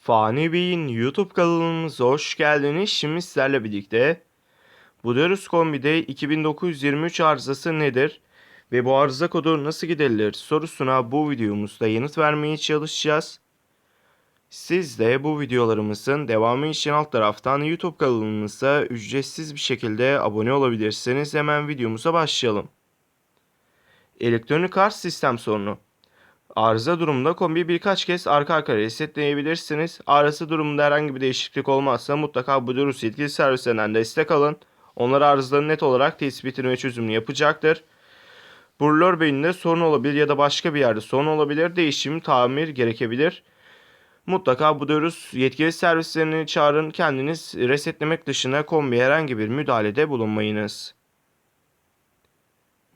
Fani Bey'in YouTube kanalımıza hoş geldiniz. Şimdi sizlerle birlikte Buderus Kombi'de 2923 arızası nedir ve bu arıza kodu nasıl giderilir sorusuna bu videomuzda yanıt vermeye çalışacağız. Siz de bu videolarımızın devamı için alt taraftan YouTube kanalımıza ücretsiz bir şekilde abone olabilirsiniz. Hemen videomuza başlayalım. Elektronik arz sistem sorunu. Arıza durumunda kombiyi birkaç kez arka arkaya resetleyebilirsiniz. Arıza durumunda herhangi bir değişiklik olmazsa mutlaka Durus yetkili servislerinden destek alın. Onlar arızaların net olarak tespitini ve çözümünü yapacaktır. Brulör beyninde sorun olabilir ya da başka bir yerde sorun olabilir. Değişim, tamir gerekebilir. Mutlaka bu Durus yetkili servislerini çağırın. Kendiniz resetlemek dışında kombiye herhangi bir müdahalede bulunmayınız.